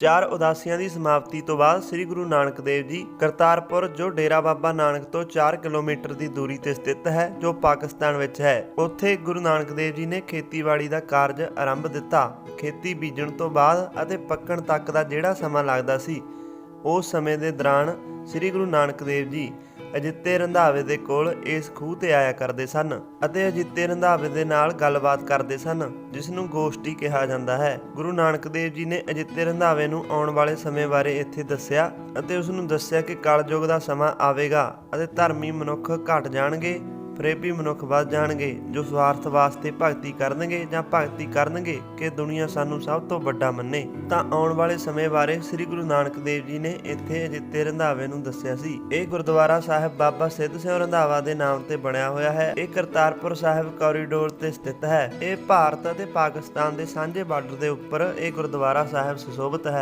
ਚਾਰ ਉਦਾਸੀਆਂ ਦੀ ਸਮਾਪਤੀ ਤੋਂ ਬਾਅਦ ਸ੍ਰੀ ਗੁਰੂ ਨਾਨਕ ਦੇਵ ਜੀ ਕਰਤਾਰਪੁਰ, ਜੋ ਡੇਰਾ ਬਾਬਾ ਨਾਨਕ ਤੋਂ 4 ਕਿਲੋਮੀਟਰ ਦੀ ਦੂਰੀ ਤੇ ਸਥਿਤ ਹੈ, ਜੋ ਪਾਕਿਸਤਾਨ ਵਿੱਚ ਹੈ, ਉੱਥੇ ਗੁਰੂ ਨਾਨਕ ਦੇਵ ਜੀ ਨੇ ਖੇਤੀਬਾੜੀ ਦਾ ਕਾਰਜ ਆਰੰਭ ਦਿੱਤਾ। ਖੇਤੀ ਬੀਜਣ ਤੋਂ ਬਾਅਦ ਅਤੇ ਪੱਕਣ ਤੱਕ ਦਾ ਜਿਹੜਾ ਸਮਾਂ ਲੱਗਦਾ ਸੀ, ਉਸ ਸਮੇਂ ਦੇ ਦੌਰਾਨ ਸ੍ਰੀ ਗੁਰੂ ਨਾਨਕ ਦੇਵ ਜੀ ਅਜਿੱਤੇ ਰੰਧਾਵੇ ਦੇ ਕੋਲ ਇਸ ਖੂਹ ਤੇ ਆਇਆ ਕਰਦੇ ਸਨ ਅਤੇ ਅਜਿੱਤੇ ਰੰਧਾਵੇ ਦੇ ਨਾਲ ਗੱਲਬਾਤ ਕਰਦੇ ਸਨ, ਜਿਸ ਨੂੰ ਗੋਸ਼ਟੀ ਕਿਹਾ ਜਾਂਦਾ ਹੈ। ਗੁਰੂ ਨਾਨਕ ਦੇਵ ਜੀ ਨੇ ਅਜਿੱਤੇ ਰੰਧਾਵੇ ਨੂੰ ਆਉਣ ਵਾਲੇ ਸਮੇਂ ਬਾਰੇ ਇੱਥੇ ਦੱਸਿਆ ਅਤੇ ਉਸ ਨੂੰ ਦੱਸਿਆ ਕਿ ਕਲਯੁਗ ਦਾ ਸਮਾਂ ਆਵੇਗਾ ਅਤੇ ਧਰਮੀ ਮਨੁੱਖ ਘਟ ਜਾਣਗੇ। ਫਰੇਬੀ ਮਨੁੱਖ ਵੱਧ ਜਾਣਗੇ, ਜੋ ਸਵਾਰਥ ਵਾਸਤੇ ਭਗਤੀ ਕਰਨਗੇ ਜਾਂ ਭਗਤੀ ਕਰਨਗੇ ਕਿ ਦੁਨੀਆ ਸਾਨੂੰ ਸਭ ਤੋਂ ਵੱਡਾ ਮੰਨੇ। ਤਾਂ ਆਉਣ ਵਾਲੇ ਸਮੇਂ ਬਾਰੇ ਸ੍ਰੀ ਗੁਰੂ ਨਾਨਕ ਦੇਵ ਜੀ ਨੇ ਇੱਥੇ ਅਜਿੱਤੇ ਰੰਧਾਵੇ ਨੂੰ ਦੱਸਿਆ ਸੀ। ਇਹ ਗੁਰਦੁਆਰਾ ਸਾਹਿਬ ਬਾਬਾ ਸਿੱਧ ਸਿੰਘ ਰੰਧਾਵਾ ਦੇ ਨਾਮ ਤੇ ਬਣਿਆ ਹੋਇਆ ਹੈ। ਇਹ ਕਰਤਾਰਪੁਰ ਸਾਹਿਬ ਕੋਰੀਡੋਰ ਤੇ ਸਥਿਤ ਹੈ। ਇਹ ਭਾਰਤ ਅਤੇ ਪਾਕਿਸਤਾਨ ਦੇ ਸਾਂਝੇ ਬਾਰਡਰ ਦੇ ਉੱਪਰ ਇਹ ਗੁਰਦੁਆਰਾ ਸਾਹਿਬ ਸੁਸ਼ੋਭਿਤ ਹੈ।